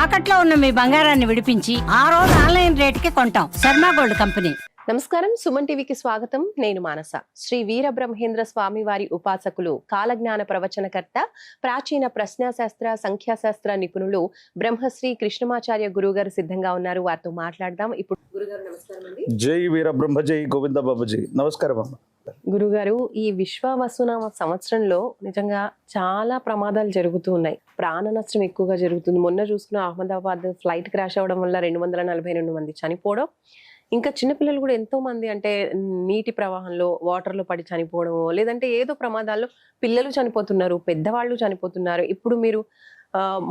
తాకట్లో ఉన్న మీ బంగారాన్ని విడిపించి ఆ రోజు ఆన్లైన్ రేటుకి కొంటాం. Sharma gold company. నమస్కారం. సుమన్ టీవీకి స్వాగతం. నేను మానస. శ్రీ వీరబ్రహ్మేంద్ర స్వామి వారి ఉపాసకులు కాలజ్ఞాన ప్రవచనకర్త ప్రాచీన ప్రశ్నాశాస్త్ర సంఖ్యాశాస్త్ర నిపుణులు బ్రహ్మశ్రీ కృష్ణమాచార్య గురువు గారు సిద్ధంగా ఉన్నారు. వారితో మాట్లాడదాం. ఇప్పుడు గురుగారు నమస్కారం జై వీరబ్రహ్మ జై గోవింద బాబుజీ నమస్కారం అమ్మ. గురుగారు ఈ విశ్వవసునామ సంవత్సరంలో నిజంగా చాలా ప్రమాదాలు జరుగుతూ ఉన్నాయి. ప్రాణ నష్టం ఎక్కువగా జరుగుతుంది. మొన్న చూసుకున్న అహ్మదాబాద్ ఫ్లైట్ క్రాష్ అవ్వడం వల్ల రెండు వందల నలభై రెండు మంది చనిపోవడం ఇంకా చిన్నపిల్లలు కూడా ఎంతో మంది అంటే నీటి ప్రవాహంలో వాటర్లో పడి చనిపోవడం లేదంటే ఏదో ప్రమాదాల్లో పిల్లలు చనిపోతున్నారు పెద్దవాళ్ళు చనిపోతున్నారు. ఇప్పుడు మీరు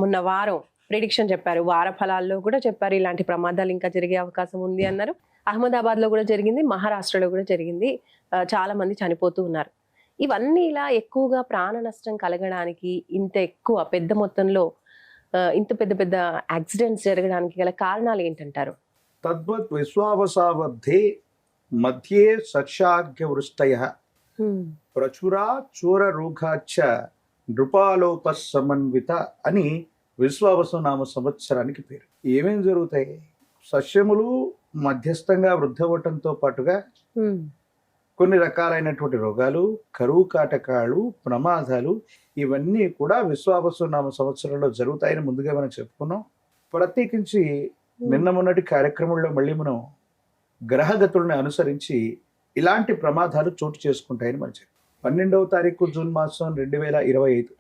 మొన్న వారం ప్రిడిక్షన్ చెప్పారు. వార ఫలాల్లో కూడా చెప్పారు ఇలాంటి ప్రమాదాలు ఇంకా జరిగే అవకాశం ఉంది అన్నారు. అహ్మదాబాద్లో కూడా జరిగింది మహారాష్ట్రలో కూడా జరిగింది. ఆ, చాలా మంది చనిపోతూ ఉన్నారు. ఇవన్నీ ఇలా ఎక్కువగా ప్రాణ నష్టం కలగడానికి ఇంత ఎక్కువ పెద్ద మొత్తంలో ఇంత పెద్ద పెద్ద యాక్సిడెంట్స్ జరగడానికి గల కారణాలు ఏంటంటారు? తద్వత్ విశ్వావసావద్ధే మధ్యే సక్షార్ఘ్య వృష్టయ ప్రచురా చోర రోగాచ్చ నృపాలోప సమన్విత అని విశ్వావసు నామ సంవత్సరానికి పేరు. ఏమేం జరుగుతాయి? సస్యములు మధ్యస్థంగా వృద్ధవటంతో పాటుగా కొన్ని రకాలైనటువంటి రోగాలు కరువు కాటకాలు ప్రమాదాలు ఇవన్నీ కూడా విశ్వావసు నామ సంవత్సరంలో జరుగుతాయని ముందుగా మనం చెప్పుకున్నాం. ప్రత్యేకించి నిన్న మొన్నటి కార్యక్రమంలో మళ్ళీ మనం గ్రహగతుల్ని అనుసరించి ఇలాంటి ప్రమాదాలు చోటు చేసుకుంటాయని మనం చెప్పాం పన్నెండవ తారీఖు జూన్ మాసం రెండు వేల ఇరవై ఐదు.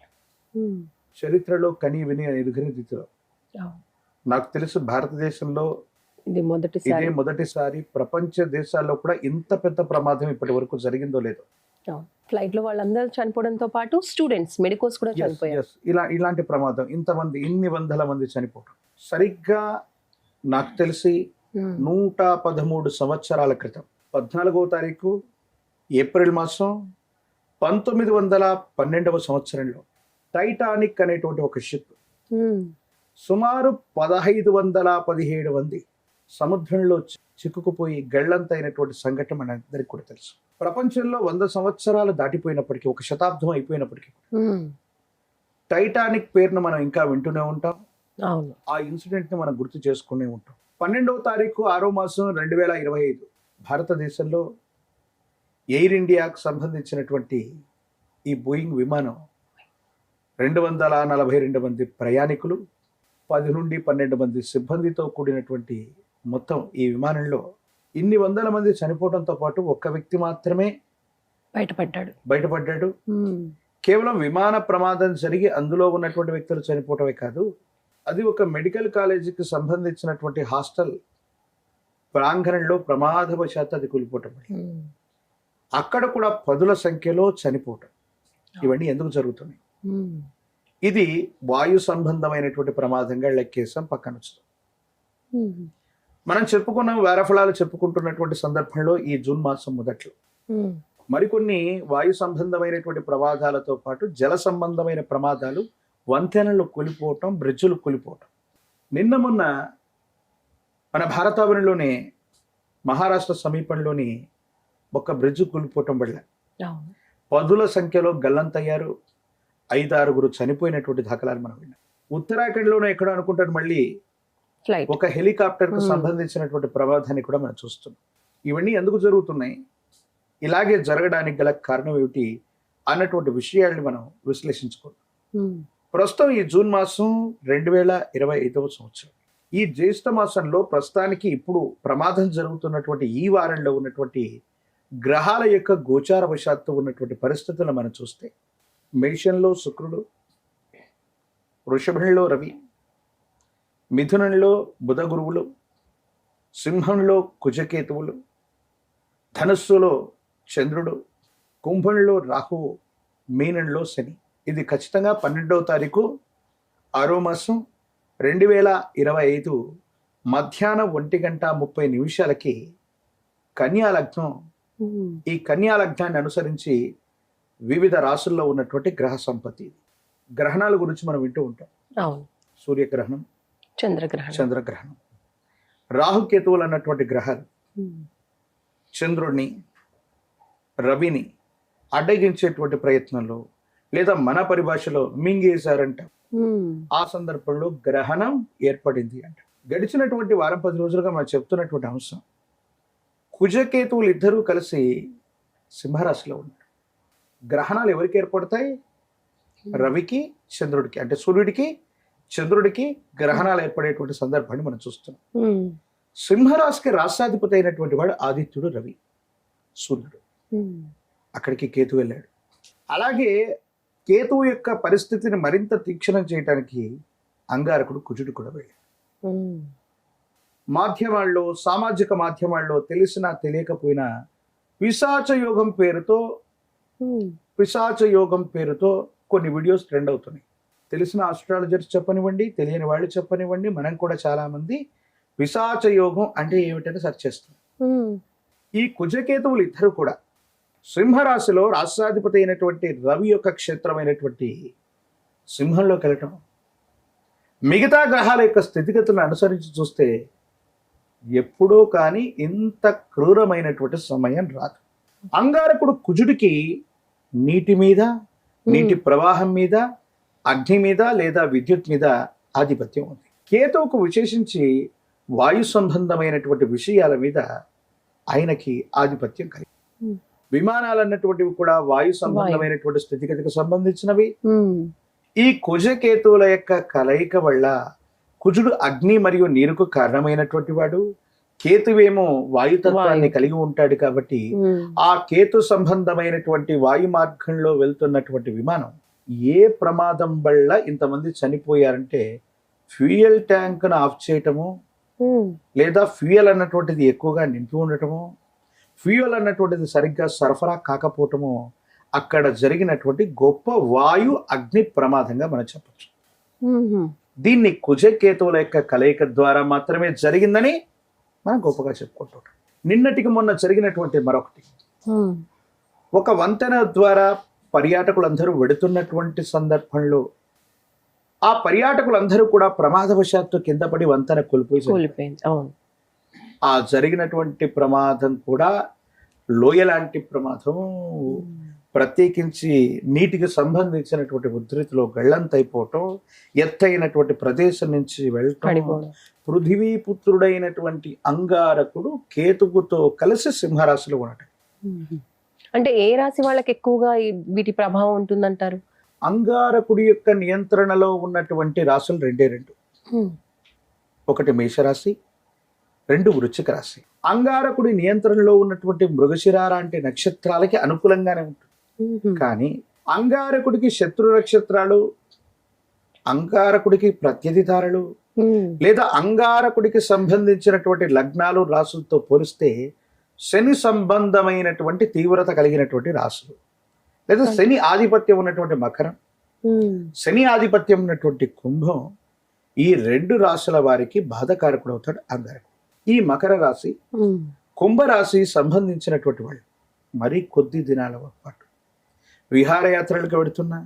చరిత్రలో కని విని ఎదుగుని రీతిలో నాకు తెలుసు భారతదేశంలో ఇది ఇదే మొదటిసారి మొదటిసారి ప్రపంచ దేశాల్లో కూడా ఇంత పెద్ద ప్రమాదం ఇప్పటి వరకు జరిగిందో లేదో ఫ్లైట్లో వాళ్ళందరూ చనిపోవడంతో పాటు స్టూడెంట్స్ మెడికోస్ కూడా చనిపోయారు. ఇలా ఇలాంటి ప్రమాదం ఇంతమంది ఇన్ని వందల మంది చనిపోవడం సరిగ్గా నాకు తెలిసి ఉమ్. నూట పదమూడు సంవత్సరాల క్రితం పద్నాలుగవ తారీఖు ఏప్రిల్ మాసం పంతొమ్మిది వందల పన్నెండవ సంవత్సరంలో టైటానిక్ అనేటువంటి ఒక షిప్ ఉమ్. సుమారు పదహైదు వందల పదిహేడు మంది సముద్రంలో చిక్కుకుపోయి గళ్ళంతైనటువంటి సంఘటన మనందరికీ కూడా తెలుసు. ప్రపంచంలో వంద సంవత్సరాలు దాటిపోయినప్పటికీ ఒక శతాబ్దం అయిపోయినప్పటికీ. టైటానిక్ పేరును మనం ఇంకా వింటూనే ఉంటాం. ఆ ఇన్సిడెంట్ని మనం గుర్తు చేసుకునే ఉంటాం. పన్నెండవ తారీఖు ఆరో మాసం రెండు వేల ఇరవై ఐదు భారతదేశంలో ఎయిర్ ఇండియాకు సంబంధించినటువంటి ఈ బోయింగ్ విమానం రెండు వందల నలభై రెండు మంది ప్రయాణికులు పది నుండి పన్నెండు మంది సిబ్బందితో కూడినటువంటి మొత్తం ఈ విమానంలో ఇన్ని వందల మంది చనిపోవడంతో పాటు ఒక్క వ్యక్తి మాత్రమే బయటపడ్డాడు బయటపడ్డాడు. కేవలం విమాన ప్రమాదం జరిగి అందులో ఉన్నటువంటి వ్యక్తులు చనిపోవటమే కాదు అది ఒక మెడికల్ కాలేజీకి సంబంధించినటువంటి హాస్టల్ ప్రాంగణంలో ప్రమాదవశాత్తు అది కూలిపోవటం. అక్కడ కూడా పదుల సంఖ్యలో చనిపోవటం ఇవన్నీ ఎందుకు జరుగుతున్నాయి. ఇది వాయు సంబంధమైనటువంటి ప్రమాదంగా లెక్కేసాం పక్కన వచ్చాం. మనం చెప్పుకున్న వేరఫలాలు చెప్పుకుంటున్నటువంటి సందర్భంలో ఈ జూన్ మాసం మొదట్లో. మరికొన్ని వాయు సంబంధమైనటువంటి ప్రమాదాలతో పాటు జల సంబంధమైన ప్రమాదాలు వంతెనలు కూలిపోవటం బ్రిడ్జులు కూలిపోవటం. నిన్న మొన్న మన భారతావనిలోనే మహారాష్ట్ర సమీపంలోని ఒక బ్రిడ్జ్ కూలిపోవటం వల్ల పదుల సంఖ్యలో గల్లంతయ్యారు. ఐదారుగురు చనిపోయినటువంటి దాఖలాలు మనం విన్నాం. ఉత్తరాఖండ్లోనే ఎక్కడో అనుకుంటాను మళ్ళీ ఫ్లైట్. ఒక హెలికాప్టర్కు. సంబంధించినటువంటి ప్రమాదాన్ని కూడా మనం చూస్తున్నాం. ఇవన్నీ ఎందుకు జరుగుతున్నాయి? ఇలాగే జరగడానికి గల కారణం ఏమిటి? అన్నటువంటి విషయాల్ని మనం విశ్లేషించుకుందాం. ప్రస్తుతం ఈ జూన్ మాసం రెండు వేల ఇరవై ఐదవ సంవత్సరం. ఈ జ్యేష్ఠ మాసంలో ప్రస్తుతానికి ఇప్పుడు ప్రమాదం జరుగుతున్నటువంటి ఈ వారంలో ఉన్నటువంటి గ్రహాల యొక్క గోచార వశాత్తు ఉన్నటువంటి పరిస్థితులను మనం చూస్తే మేషంలో శుక్రుడు వృషభంలో రవి మిథునంలో బుధ గురువులు సింహంలో కుజకేతువులు ధనస్సులో చంద్రుడు కుంభంలో రాహువు మీనంలో శని. ఇది ఖచ్చితంగా పన్నెండవ తారీఖు ఆరో మాసం రెండు వేల ఇరవై ఐదు మధ్యాహ్నం ఒంటి గంట ముప్పై నిమిషాలకి కన్యా లగ్నం. ఉమ్. ఈ కన్యా లగ్నాన్ని అనుసరించి వివిధ రాసుల్లో ఉన్నటువంటి గ్రహ సంపత్తి గ్రహణాల గురించి మనం వింటూ ఉంటాం. సూర్యగ్రహణం చంద్రగ్రహణం. చంద్రగ్రహణం. రాహుకేతువులు అన్నటువంటి గ్రహాలు. చంద్రుడిని రవిని అడ్డగించేటువంటి ప్రయత్నంలో లేదా మన పరిభాషలో మింగేశారంట. ఆ సందర్భంలో గ్రహణం ఏర్పడింది అంట. గడిచినటువంటి వారం పది రోజులుగా మనం చెప్తున్నటువంటి అంశం. కుజకేతువులు ఇద్దరూ కలిసి సింహరాశిలో ఉన్నారు. గ్రహణాలు ఎవరికి ఏర్పడతాయి? రవికి చంద్రుడికి అంటే సూర్యుడికి చంద్రుడికి గ్రహణాలు ఏర్పడేటువంటి సందర్భాన్ని మనం చూస్తున్నాం. సింహరాశికి రాష్ట్రాధిపతి అయినటువంటి వాడు ఆదిత్యుడు రవి సూర్యుడు. అక్కడికి కేతు వెళ్ళాడు అలాగే కేతువు యొక్క పరిస్థితిని మరింత తీక్షణం చేయడానికి అంగారకుడు కుజుడు కూడా వెళ్ళాడు. మాధ్యమాల్లో సామాజిక మాధ్యమాల్లో తెలిసినా తెలియకపోయినా పిశాచ యోగం పేరుతో. పిశాచ యోగం పేరుతో కొన్ని వీడియోస్ ట్రెండ్ అవుతున్నాయి తెలిసిన ఆస్ట్రాలజర్స్ చెప్పనివ్వండి తెలియని వాళ్ళు చెప్పనివ్వండి. మనం కూడా చాలా మంది పిశాచ యోగం అంటే ఏమిటని సెర్చ్ చేస్తాం. ఈ కుజకేతువులు ఇద్దరు కూడా సింహరాశిలో రాష్ట్రాధిపతి అయినటువంటి రవి యొక్క క్షేత్రమైనటువంటి సింహంలోకి వెళ్ళటం. మిగతా గ్రహాల యొక్క స్థితిగతులను అనుసరించి చూస్తే ఎప్పుడూ కానీ ఇంత క్రూరమైనటువంటి సమయం రాదు. అంగారకుడు కుజుడికి నీటి మీద నీటి ప్రవాహం మీద అగ్ని మీద లేదా విద్యుత్ మీద ఆధిపత్యం ఉంది కేతువుకు విశేషించి వాయు సంబంధమైనటువంటి విషయాల మీద ఆయనకి ఆధిపత్యం కలిగి. విమానాలు అన్నటువంటివి కూడా వాయు సంబంధమైనటువంటి స్థితిగతికి సంబంధించినవి. ఈ కుజకేతువుల యొక్క కలయిక వల్ల కుజుడు అగ్ని మరియు నీరుకు కారణమైనటువంటి వాడు కేతువేమో వాయుతత్వాన్ని వాయు. కలిగి ఉంటాడు కాబట్టి. ఆ కేతు సంబంధమైనటువంటి వాయు మార్గంలో వెళ్తున్నటువంటి విమానం ఏ ప్రమాదం వల్ల ఇంతమంది చనిపోయారంటే ఫ్యూయల్ ట్యాంక్ను ఆఫ్ చేయటము. లేదా ఫ్యూయల్ అన్నటువంటిది ఎక్కువగా నింపి ఉండటము ఫ్యూయల్ అన్నటువంటిది సరిగ్గా సరఫరా కాకపోవటము అక్కడ జరిగినటువంటి గొప్ప వాయు అగ్ని ప్రమాదంగా మనం చెప్పచ్చు. దీన్ని కుజకేతువుల యొక్క కలయిక ద్వారా మాత్రమే జరిగిందని మనం గొప్పగా చెప్పుకుంటుంటాం నిన్నటికి మొన్న జరిగినటువంటి మరొకటి. ఒక వంతెన ద్వారా పర్యాటకులందరూ వెడుతున్నటువంటి సందర్భంలో ఆ పర్యాటకులందరూ కూడా ప్రమాదవశాత్తు కింద పడి వంతెన కోల్పోయి ఆ జరిగినటువంటి ప్రమాదం కూడా లోయ లాంటి ప్రమాదం ప్రత్యేకించి నీటికి సంబంధించినటువంటి ఉధృతిలో గళ్ళంతైపోవటం ఎత్తైనటువంటి ప్రదేశం నుంచి వెళ్ళటం పడిపోవడం. పృథివీ పుత్రుడైనటువంటి అంగారకుడు కేతువుతో కలిసి సింహరాశిలో ఉండటం. ఉమ్. అంటే ఏ రాశి వాళ్ళకి ఎక్కువగా వీటి ప్రభావం ఉంటుందంటారు అంగారకుడి యొక్క నియంత్రణలో ఉన్నటువంటి రాశులు రెండే రెండు. ఒకటి మేషరాశి రెండు వృశ్చిక రాశి అంగారకుడి నియంత్రణలో ఉన్నటువంటి మృగశిర లాంటి నక్షత్రాలకి అనుకూలంగానే ఉంటుంది. కానీ అంగారకుడికి శత్రు నక్షత్రాలు అంగారకుడికి ప్రత్యధి తారలు ఉమ్. లేదా అంగారకుడికి సంబంధించినటువంటి లగ్నాలు రాసులతో పోలిస్తే శని సంబంధమైనటువంటి తీవ్రత కలిగినటువంటి రాసులు లేదా శని ఆధిపత్యం ఉన్నటువంటి మకరం. శని ఆధిపత్యం ఉన్నటువంటి కుంభం ఈ రెండు రాశుల వారికి బాధకారకుడు అవుతాడు అంగారకుడు ఈ మకర రాశి. కుంభరాశి సంబంధించినటువంటి వాళ్ళు మరీ కొద్ది దినాల పాటు విహారయాత్రలకు వెడుతున్నా.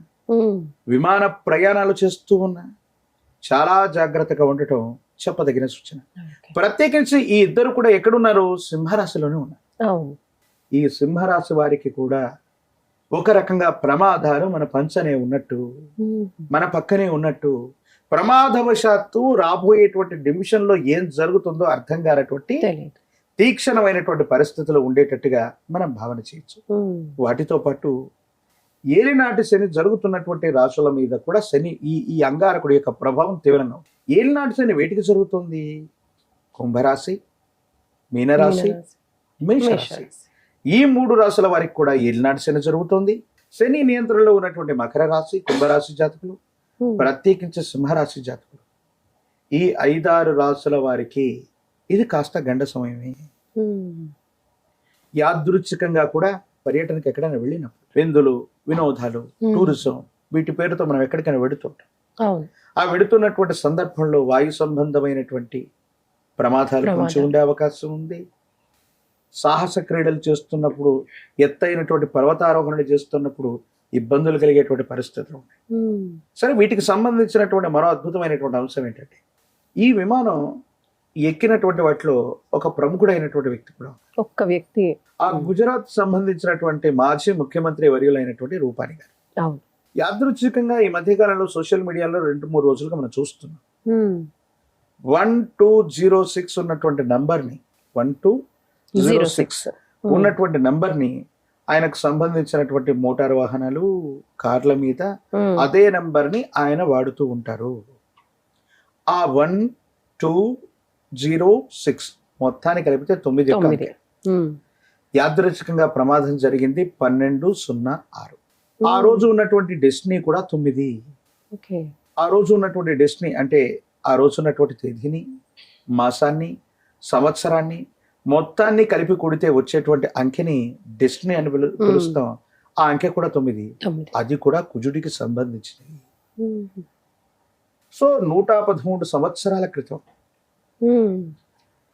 విమాన ప్రయాణాలు చేస్తూ ఉన్నా చాలా జాగ్రత్తగా ఉండటం చెప్పదగిన సూచన. ప్రత్యేకించి ఈ ఇద్దరు కూడా ఎక్కడున్నారు? సింహరాశిలోనే ఉన్నారు. ఈ సింహరాశి వారికి కూడా ఒక రకంగా ప్రమాదాలు మన పంచనే ఉన్నట్టు. మన పక్కనే ఉన్నట్టు ప్రమాదవశాత్తు రాబోయేటువంటి నిమిషంలో ఏం జరుగుతుందో అర్థం కానటువంటి తీక్షణమైనటువంటి పరిస్థితులు ఉండేటట్టుగా మనం భావన చేయొచ్చు. వాటితో పాటు ఏలినాటి శని జరుగుతున్నటువంటి రాశుల మీద కూడా శని ఈ ఈ అంగారకుడి యొక్క ప్రభావం తీవ్రంగా ఏలినాటి శని వేటికి జరుగుతుంది కుంభరాశి మీనరాశి. మేషరాశి. ఈ మూడు రాశుల వారికి కూడా ఏలినాటి శని జరుగుతుంది శని నియంత్రణలో ఉన్నటువంటి మకర రాశి కుంభరాశి జాతకులు. ప్రత్యేకించి సింహరాశి జాతకులు ఈ ఐదారు రాశుల వారికి ఇది కాస్త గండ సమయమే. యాదృచ్ఛికంగా కూడా పర్యటనకి ఎక్కడైనా వెళ్ళినప్పుడు విందులు వినోదాలు. టూరిజం వీటి పేరుతో మనం ఎక్కడికైనా వెడుతుంటాం ఆ వెడుతున్నటువంటి సందర్భంలో వాయు సంబంధమైనటువంటి ప్రమాదాలు. కొంచెం ఉండే అవకాశం ఉంది సాహస క్రీడలు చేస్తున్నప్పుడు ఎత్తైనటువంటి పర్వతారోహణలు చేస్తున్నప్పుడు ఇబ్బందులు కలిగేటువంటి పరిస్థితులు ఉన్నాయి. సరే వీటికి సంబంధించినటువంటి మరో అద్భుతమైనటువంటి అంశం ఏంటంటే ఈ విమానం ఎక్కినటువంటి వాటిలో ఒక ప్రముఖుడైనటువంటి వ్యక్తి కూడా. ఒక్క వ్యక్తి ఆ గుజరాత్ సంబంధించినటువంటి మాజీ ముఖ్యమంత్రి వర్యులైనటువంటి రూపాని గారు యాదృచ్ఛికంగా ఈ మధ్యకాలంలో సోషల్ మీడియాలో రెండు మూడు రోజులుగా మనం చూస్తున్నాం. వన్ టూ జీరో సిక్స్ ఉన్నటువంటి నంబర్ని వన్ టూ జీరో సిక్స్. ఉన్నటువంటి నంబర్ని ఆయనకు సంబంధించినటువంటి మోటార్ వాహనాలు కార్ల మీద. అదే నంబర్ని ఆయన వాడుతూ ఉంటారు ఆ వన్ టూ జీరో సిక్స్ మొత్తాన్ని కలిపితే తొమ్మిది. యాదృచ్ఛికంగా ప్రమాదం జరిగింది పన్నెండు సున్నా ఆరు ఆ రోజు ఉన్నటువంటి డెస్టినీ కూడా తొమ్మిది ఓకే ఆ రోజు ఉన్నటువంటి డెస్టినీ అంటే ఆ రోజు ఉన్నటువంటి తేదీని మాసాన్ని సంవత్సరాన్ని మొత్తాన్ని కలిపి కూడితే వచ్చేటువంటి అంకెని డెస్టినీ అని పిలు- Hmm. పిలుస్తాం ఆ అంకె కూడా తొమ్మిది అది కూడా కుజుడికి సంబంధించినది ఉమ్. సో నూట పదమూడు సంవత్సరాల క్రితం ఉమ్.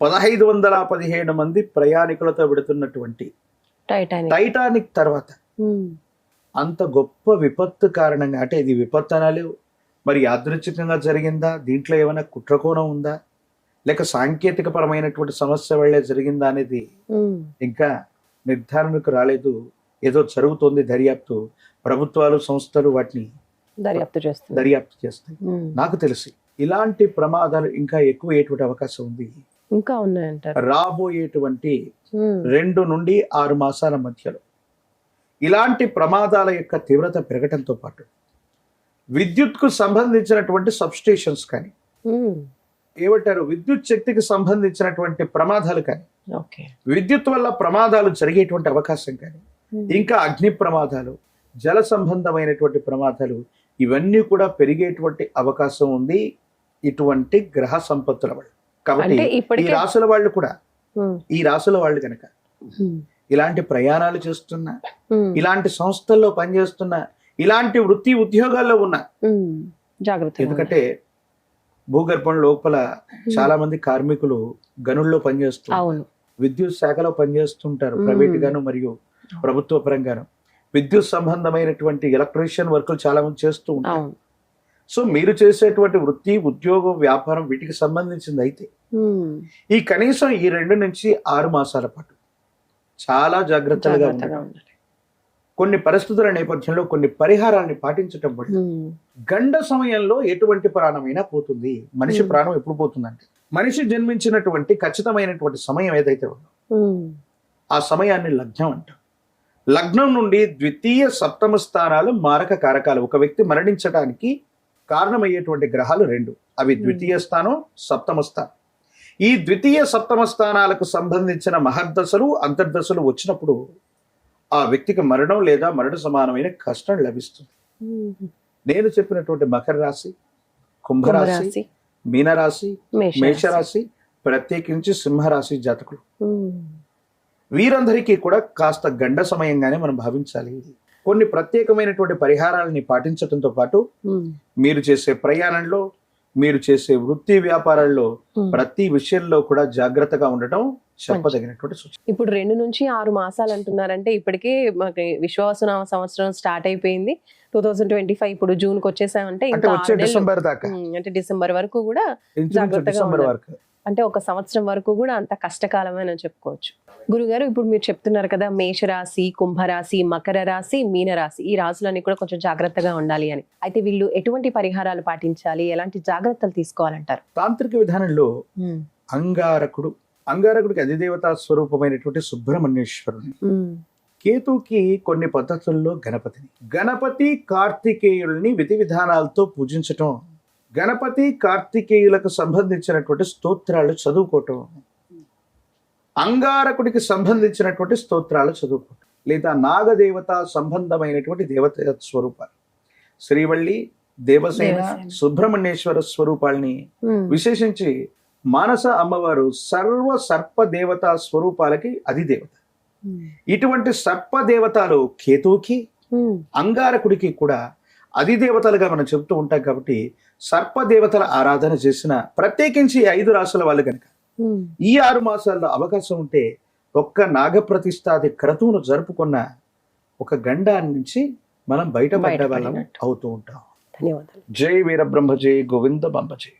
పదహైదు వందల పదిహేడు మంది ప్రయాణికులతో వెడుతున్నటువంటి టైటానిక్ తర్వాత. అంత గొప్ప విపత్తు కారణంగా అంటే ఇది విపత్తు అనాలి. మరి యాదృచ్ఛికంగా జరిగిందా? దీంట్లో ఏమైనా కుట్రకోణం ఉందా? లేక సాంకేతిక పరమైనటువంటి సమస్య వల్లే జరిగిందా అనేది. ఇంకా నిర్ధారణకు రాలేదు. ఏదో జరుగుతోంది దర్యాప్తు. ప్రభుత్వాలు సంస్థలు వాటిని దర్యాప్తు చేస్తుంది దర్యాప్తు చేస్తాయి. నాకు తెలిసి ఇలాంటి ప్రమాదాలు ఇంకా ఎక్కువ అయ్యేటువంటి అవకాశం ఉంది. ఇంకా ఉన్నాయంటారు. రాబోయేటువంటి. రెండు నుండి ఆరు మాసాల మధ్యలో. ఇలాంటి ప్రమాదాల యొక్క తీవ్రత పెరగటంతో పాటు విద్యుత్కు సంబంధించినటువంటి సబ్స్టేషన్స్ కానీ ఉమ్. ఏమంటారు విద్యుత్ శక్తికి సంబంధించినటువంటి ప్రమాదాలు కానీ విద్యుత్ వల్ల ప్రమాదాలు జరిగేటువంటి అవకాశం కానీ ఉమ్. ఇంకా అగ్ని ప్రమాదాలు జల సంబంధమైనటువంటి ప్రమాదాలు ఇవన్నీ కూడా పెరిగేటువంటి అవకాశం ఉంది ఇటువంటి గ్రహ సంపత్తుల వల్ల కాబట్టి ఈ రాసుల వాళ్ళు కూడా ఉమ్. ఈ రాసుల వాళ్ళు కనుక. ఇలాంటి ప్రయాణాలు చేస్తున్నా. ఇలాంటి సంస్థల్లో పనిచేస్తున్నా ఇలాంటి వృత్తి ఉద్యోగాల్లో ఉన్నా. జాగ్రత్త ఎందుకంటే భూగర్భం లోపల చాలా మంది కార్మికులు గనుల్లో పనిచేస్తున్నారు విద్యుత్ శాఖలో పనిచేస్తుంటారు. ప్రైవేట్ గాను మరియు ప్రభుత్వ పరంగాను విద్యుత్ సంబంధమైనటువంటి ఎలక్ట్రీషియన్ వర్కులు చాలా మంది చేస్తూ ఉంటారు సో మీరు చేసేటువంటి వృత్తి ఉద్యోగం వ్యాపారం వీటికి సంబంధించింది అయితే. ఈ కనీసం ఈ రెండు నుంచి ఆరు మాసాల పాటు చాలా జాగ్రత్తగా ఉండాలి. కొన్ని పరిస్థితుల నేపథ్యంలో కొన్ని పరిహారాన్ని పాటించటం వల్ల. గండ సమయంలో ఎటువంటి ప్రాణమైనా పోతుంది. మనిషి. ప్రాణం ఎప్పుడు పోతుందంటే మనిషి జన్మించినటువంటి ఖచ్చితమైనటువంటి సమయం ఏదైతే ఉందో. ఆ సమయాన్ని లగ్నం అంటాం. లగ్నం నుండి ద్వితీయ సప్తమ స్థానాలు మారక కారకాలు. ఒక వ్యక్తి మరణించడానికి కారణమయ్యేటువంటి గ్రహాలు రెండు. అవి ద్వితీయ స్థానం సప్తమ స్థానం. ఈ ద్వితీయ సప్తమ స్థానాలకు సంబంధించిన మహర్దశలు అంతర్దశలు వచ్చినప్పుడు ఆ వ్యక్తికి మరణం లేదా మరణ సమానమైన కష్టం లభిస్తుంది. నేను చెప్పినటువంటి మకర రాశి కుంభరాశి మీనరాశి మేషరాశి ప్రత్యేకించి సింహరాశి జాతకులు. వీరందరికీ కూడా కాస్త గండ సమయంగానే మనం భావించాలి కొన్ని ప్రత్యేకమైనటువంటి పరిహారాలని పాటించడంతో పాటు. మీరు చేసే ప్రయాణంలో మీరు చేసే వృత్తి వ్యాపారాల్లో. ప్రతి విషయంలో కూడా జాగ్రత్తగా ఉండటం చెప్పదగినటువంటి సూచన. ఇప్పుడు రెండు నుంచి ఆరు మాసాలు అంటున్నారంటే ఇప్పటికే మాకు విశ్వాసనామ సంవత్సరం స్టార్ట్ అయిపోయింది. టూ థౌసండ్ ట్వంటీ ఫైవ్ ఇప్పుడు జూన్కి వచ్చేసామంటే ఇంకా. డిసెంబర్ దాకా. అంటే డిసెంబర్ వరకు కూడా జాగ్రత్తగా అంటే ఒక సంవత్సరం వరకు కూడా అంత కష్టకాలమే అని చెప్పుకోవచ్చు. గురుగారు ఇప్పుడు మీరు చెప్తున్నారు కదా మేషరాశి కుంభరాశి మకర రాశి మీనరాశి. ఈ రాశులన్నీ కూడా కొంచెం జాగ్రత్తగా ఉండాలి అని. అయితే వీళ్ళు ఎటువంటి పరిహారాలు పాటించాలి? ఎలాంటి జాగ్రత్తలు తీసుకోవాలంటారు? తాంత్రిక విధానంలో అంగారకుడు అంగారకుడికి అధిదేవతా స్వరూపమైనటువంటి సుబ్రహ్మణ్యేశ్వరుని. కేతుకి కొన్ని పద్ధతుల్లో గణపతిని. గణపతి కార్తికేయుల్ని విధి విధానాలతో పూజించటం గణపతి కార్తికేయులకు సంబంధించినటువంటి స్తోత్రాలు చదువుకోవటం. అంగారకుడికి సంబంధించినటువంటి స్తోత్రాలు చదువుకోవటం. లేదా నాగదేవత సంబంధమైనటువంటి దేవత స్వరూపాలు. శ్రీవల్లి దేవసేన. సుబ్రహ్మణ్యేశ్వర స్వరూపాల్ని విశేషించి మానస అమ్మవారు సర్వ సర్ప దేవతా స్వరూపాలకి అధిదేవత. ఇటువంటి సర్ప దేవతలు కేతువుకి అంగారకుడికి కూడా అధిదేవతలుగా మనం చెబుతూ ఉంటాం కాబట్టి సర్ప దేవతల ఆరాధన చేసిన ప్రత్యేకించి ఐదు రాసుల వాళ్ళు కనుక. ఈ ఆరు మాసాల్లో అవకాశం ఉంటే ఒక్క నాగప్రతిష్ఠాది క్రతువును జరుపుకున్న ఒక గండాన్ని నుంచి మనం బయటపడ్డ వాళ్ళం. అవుతూ ఉంటాం ధన్యవాదాలు జై వీరబ్రహ్మ జై గోవింద బంబ జై